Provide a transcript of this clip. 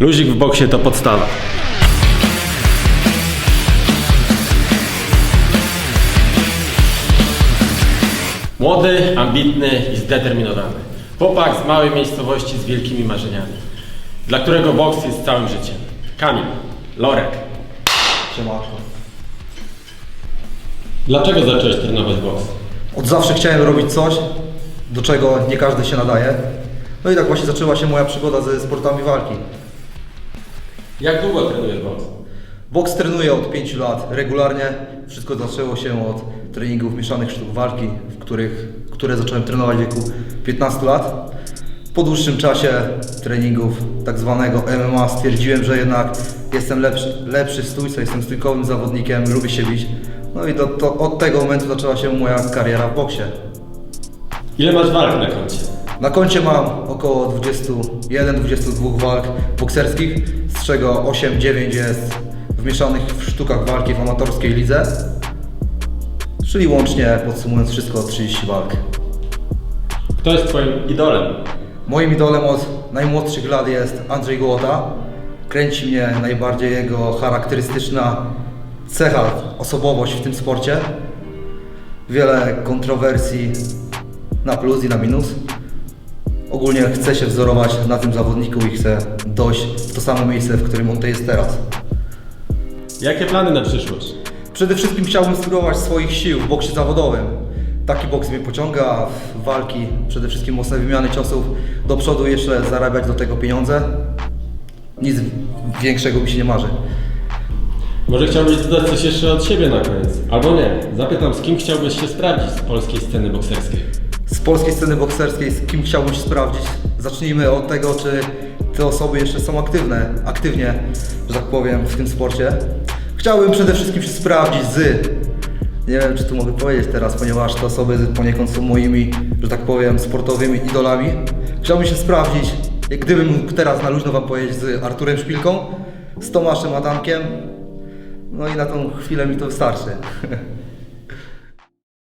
Luzik w boksie to podstawa. Młody, ambitny i zdeterminowany. Chłopak z małej miejscowości z wielkimi marzeniami, dla którego boks jest całym życiem. Kamil, Lorek. Siemanko. Dlaczego zacząłeś trenować boks? Od zawsze chciałem robić coś, do czego nie każdy się nadaje. No i tak właśnie zaczęła się moja przygoda ze sportami walki. Jak długo trenujesz boks? Boks trenuję od 5 lat regularnie. Wszystko zaczęło się od treningów mieszanych sztuk walki, w których, które zacząłem trenować w wieku 15 lat. Po dłuższym czasie treningów tak zwanego MMA stwierdziłem, że jednak jestem lepszy, lepszy w stójce, jestem stójkowym zawodnikiem, lubię się bić. No i do, to, od tego momentu zaczęła się moja kariera w boksie. Ile masz walk na koncie? Na koncie mam około 21-22 walk bokserskich, czego 8-9 jest wmieszanych w sztukach walki w amatorskiej lidze. Czyli łącznie, podsumując wszystko, 30 walk. Kto jest twoim idolem? Moim idolem od najmłodszych lat jest Andrzej Gołota. Kręci mnie najbardziej jego charakterystyczna cecha, osobowość w tym sporcie. Wiele kontrowersji na plus i na minus. Ogólnie chcę się wzorować na tym zawodniku i chcę dojść w to samo miejsce, w którym on to jest teraz. Jakie plany na przyszłość? Przede wszystkim chciałbym spróbować swoich sił w boksie zawodowym. Taki boks mnie pociąga, a w walki przede wszystkim mocne wymiany ciosów do przodu jeszcze zarabiać do tego pieniądze. Nic większego mi się nie marzy. Może chciałbyś dodać coś jeszcze od siebie na koniec? Albo nie. Zapytam, z kim chciałbyś się sprawdzić z polskiej sceny bokserskiej? Z polskiej sceny bokserskiej, z kim chciałbym się sprawdzić? Zacznijmy od tego, czy te osoby jeszcze są aktywne, aktywnie, że tak powiem, w tym sporcie. Chciałbym przede wszystkim się sprawdzić z, nie wiem czy tu mogę powiedzieć teraz, ponieważ te osoby poniekąd są moimi, że tak powiem, sportowymi idolami. Chciałbym się sprawdzić, gdybym mógł teraz na luźno Wam powiedzieć, z Arturem Szpilką, z Tomaszem Adamkiem, no i na tą chwilę mi to wystarczy.